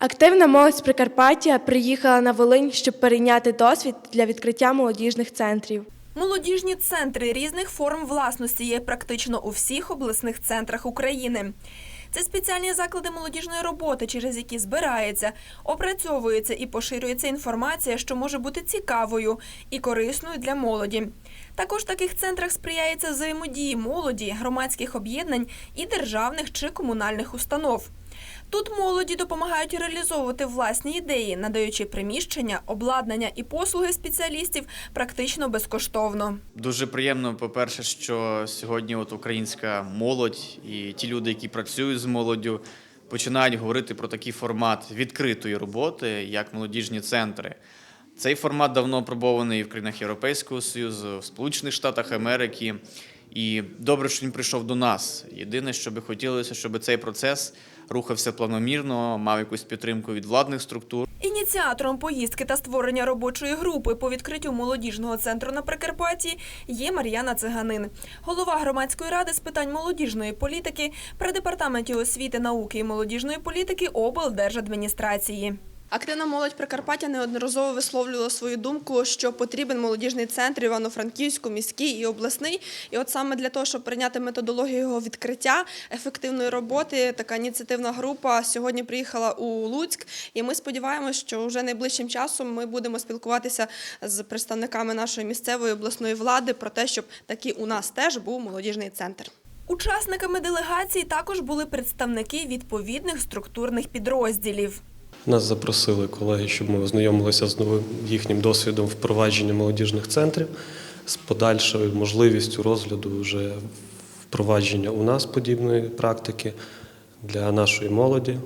Активна молодь з Прикарпаття приїхала на Волинь, щоб перейняти досвід для відкриття молодіжних центрів. Молодіжні центри різних форм власності є практично у всіх обласних центрах України. Це спеціальні заклади молодіжної роботи, через які збирається, опрацьовується і поширюється інформація, що може бути цікавою і корисною для молоді. Також в таких центрах сприяється взаємодії молоді, громадських об'єднань і державних чи комунальних установ. Тут молоді допомагають реалізовувати власні ідеї, надаючи приміщення, обладнання і послуги спеціалістів практично безкоштовно. Дуже приємно, по-перше, що сьогодні от українська молодь і ті люди, які працюють з молоддю, починають говорити про такий формат відкритої роботи, як молодіжні центри. Цей формат давно опробований в країнах Європейського Союзу, в Сполучених Штатах Америки. І добре, що він прийшов до нас. Єдине, що би хотілося, щоб цей процес рухався планомірно, мав якусь підтримку від владних структур. Ініціатором поїздки та створення робочої групи по відкриттю молодіжного центру на Прикарпатті є Мар'яна Циганин, голова громадської ради з питань молодіжної політики при департаменті освіти, науки і молодіжної політики облдержадміністрації. Активна молодь Прикарпаття неодноразово висловлювала свою думку, що потрібен молодіжний центр Івано-Франківську, міський і обласний. І от саме для того, щоб прийняти методологію його відкриття ефективної роботи, така ініціативна група сьогодні приїхала у Луцьк. І ми сподіваємося, що вже найближчим часом ми будемо спілкуватися з представниками нашої місцевої обласної влади про те, щоб такий у нас теж був молодіжний центр. Учасниками делегації також були представники відповідних структурних підрозділів. Нас запросили колеги, щоб ми ознайомилися з новим їхнім досвідом впровадження молодіжних центрів. З подальшою можливістю розгляду вже впровадження у нас подібної практики для нашої молоді,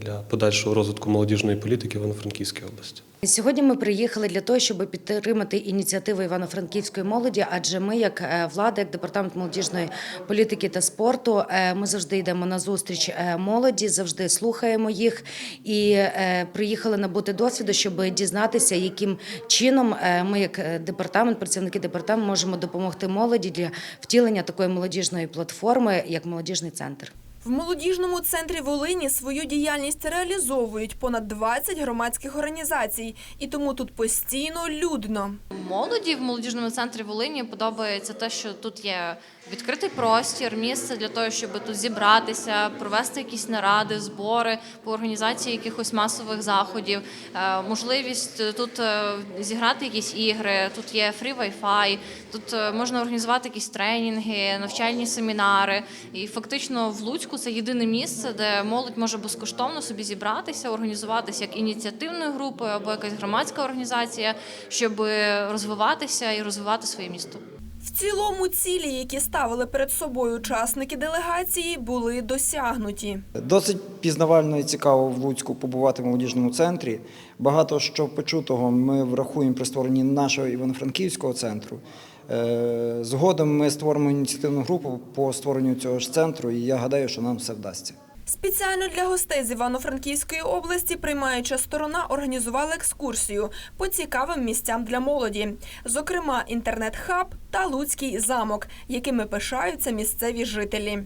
для подальшого розвитку молодіжної політики в Івано-Франківській області. Сьогодні ми приїхали для того, щоб підтримати ініціативи Івано-Франківської молоді, адже ми, як е, влада, як департамент молодіжної політики та спорту, е, ми завжди йдемо на зустріч е, молоді, завжди слухаємо їх і приїхали набути досвіду, щоб дізнатися, яким чином ми, як департамент, працівники департаменту, можемо допомогти молоді для втілення такої молодіжної платформи, як молодіжний центр. В молодіжному центрі Волині свою діяльність реалізовують понад 20 громадських організацій, і тому тут постійно людно. Молоді в молодіжному центрі Волині подобається те, що тут є відкритий простір, місце для того, щоб тут зібратися, провести якісь наради, збори по організації якихось масових заходів, Е, можливість тут е, зіграти якісь ігри. Тут є фрі Wi-Fi, тут е, можна організувати якісь тренінги, навчальні семінари. І фактично в Луцьку це єдине місце, де молодь може безкоштовно собі зібратися, організуватися як ініціативною групою або якась громадська організація, щоб розвиватися і розвивати своє місто. В цілому цілі, які ставили перед собою учасники делегації, були досягнуті. Досить пізнавально і цікаво в Луцьку побувати в молодіжному центрі. Багато що почутого ми врахуємо при створенні нашого івано-франківського центру. Е, Згодом ми створимо ініціативну групу по створенню цього ж центру, і я гадаю, що нам все вдасться. Спеціально для гостей з Івано-Франківської області приймаюча сторона організувала екскурсію по цікавим місцям для молоді, зокрема інтернет-хаб та Луцький замок, якими пишаються місцеві жителі.